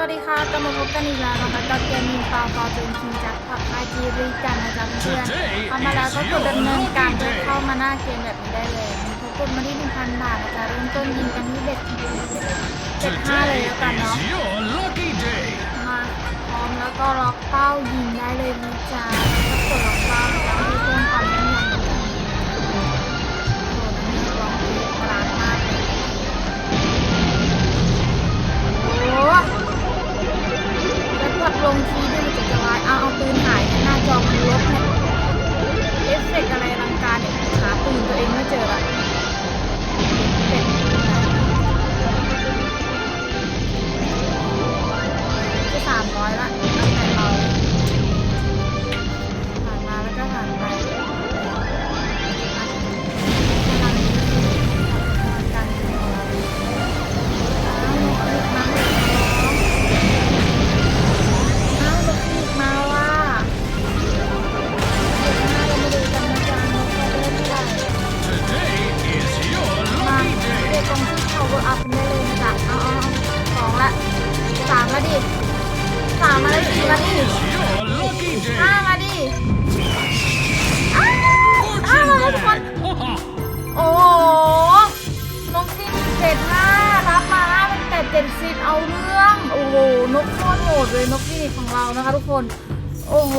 วัสดีค่ะกลับมาพบกันอีกแล้วนะคะกับเกมมีฟาวฟาวเป็นคิงจากผับไอจีรีกันนะจ๊ะเพื่อนๆเข้ามาแล้วก็กดดำเนินการเพื่อเข้ามาหน้าเกมแบบนี้ได้เลยมีทุกคนมาที่1,000บาทนะจ๊ะเริ่มต้นยิงกันที่เบ็ดเจ็ดห้าเลยแล้วกันเนาะ Is your lucky day. มาพร้อมแล้วก็ล็อกเป้ายิงได้เลยนะจ๊ะแล้วก็กดล็อกเป้าแล้ว power up กันได้เลยจ๊ะเอาสองละสามมาดิสามมาแล้วสี่มาดิห้ามาดิอ้าวอ้าวมาแล้วทุกคนโอ้โหนกที่เจ็ดห้ารับมาห้าเป็นแปดเจ็ดสิบเอาเรื่อง โอ้โห นกโคตรโหดเลยนกที่ของเรานะคะทุกคน โอ้โห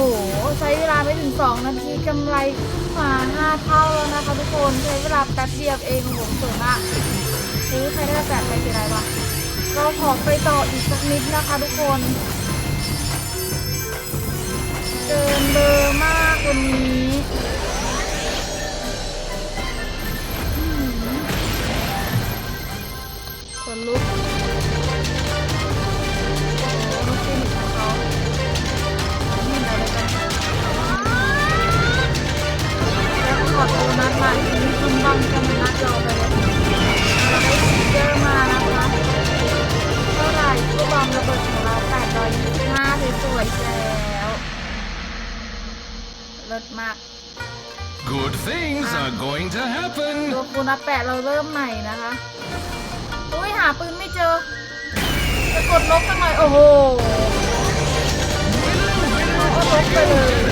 ใช้เวลาไม่ถึง2นาทีกำไรขึ้นมา5เท่าแล้วนะคะทุกคน ใช้เวลาแป๊บเดียวเองโอ้โหสวยมาก เฮ้ยใครได้แปดไปเป็นไรวะเราขอไปต่ออีกสักนิดนะคะทุกคนเกินเบอร์มากวันนี้คนลุกโอ้โหลูกฟินิชของเขานี่อะไรกันแล้วขอโทษนัดมาทีนี้คุณบังจะมานัดเรา มาก Good things are going to ตัว happen. คูณแปะเราเริ่มใหม่นะคะ อุ้ยหาปืนไม่เจอ จะกดลบกันหน่อย โอ้โหเอาเอาลบไปเลย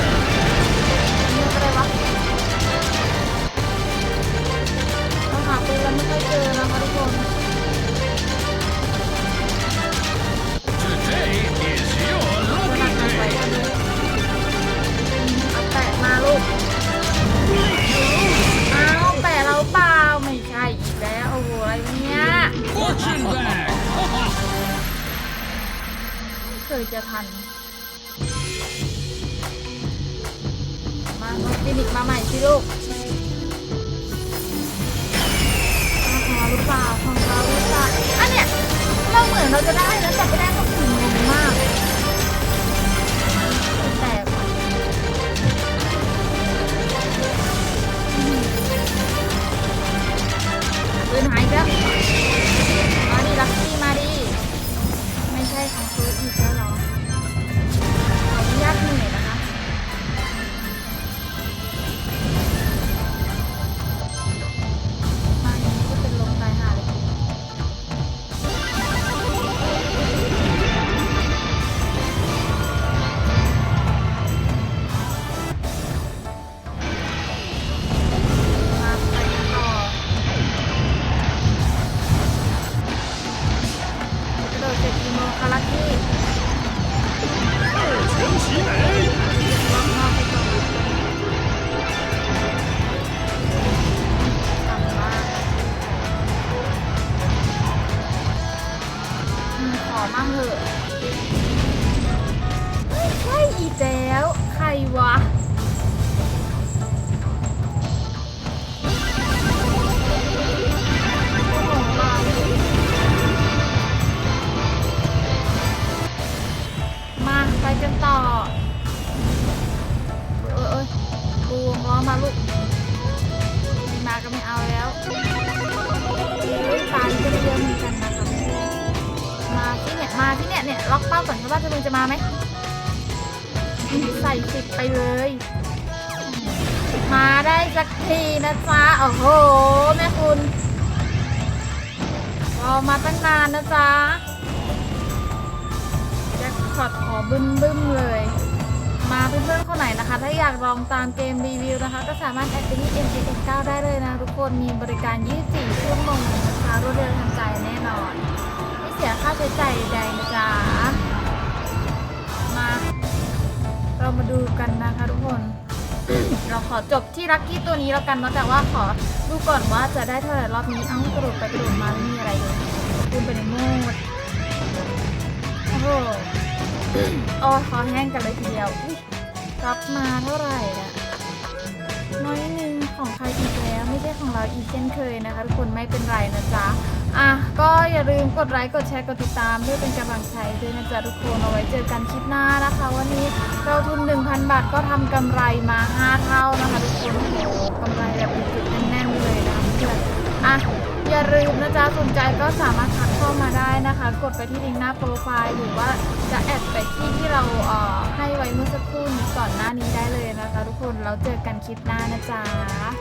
จะทัน มาคลินิกมาใหม่สิลูกของเราหรือเปล่าของเราหรือเปล่าอันเนี้ยเราเหมือนเราจะได้แล้วแต่ไม่ได้ก็ มั่งเถอะไม่ใช่อีกแล้วใครวะมาไปกันต่อ เอ้ยเอ้ยปูวงล้อมาลูกม่มาก็ไม่เอาแล้ว มาที่เนี่ยเนี่ยล็อกเป้าก่อนครับว่าจะมึงจะมาไหมใส่สิบไปเลย มาได้สักทีนะจ๊ะโอ้โห แม่คุณรอมาตั้งนานนะจ๊ะบึ้มบึ้มๆเลย มาเพื่อนๆคนไหนนะคะ ถ้าอยากลองตามเกมรีวิวนะคะ ก็สามารถแอดไปที่ m อ x 9ได้เลยนะ ทุกคนมีบริการ 24 ชั่วโมงนะคะรวดเร็วทันใจแน่นอน เสียค่าใช้จ่ายใดๆนะจ๊ะ มา เรามาดูกันนะคะทุกคน เราขอจบที่ลัคกี้ตัวนี้แล้วกันเนาะแต่ว่าขอดูก่อนว่าจะได้เท่าไหร่รอบนี้ เอ้ากระโดดไปกระโดดมาไม่มีอะไรเลยคุณไปในโมดโอ้โหอ้ยคอแห้งกันเลยทีเดียวรับมาเท่าไหร่อะน้อยนึง ของใครอีกแล้วไม่ใช่ของเราอีกเช่นเคยนะคะทุกคนไม่เป็นไรนะจ๊ะอะก็อย่าลืมกดไลค์กดแชร์กดติดตามเพื่อเป็นกำลังใจด้วยนะจ๊ะทุกคนเอาไว้เจอกันคลิปหน้านะคะ วันนี้เราทุน 1,000 บาทก็ทำกำไรมา 5 เท่านะคะทุกคนโอ้กำไรแบบจุดๆแน่นๆเลยนะคะเพื่อนอะ อย่าลืมนะจ๊ะสนใจก็สามารถทักเข้ามาได้นะคะ กดไปที่ลิงก์หน้าโปรไฟล์หรือว่าจะแอดไปที่ที่เราเอ่อให้ไว้เมื่อสักครู่นี้ก่อนหน้านี้ได้เลยนะคะ ทุกคนเราเจอกันคลิปหน้านะจ๊ะ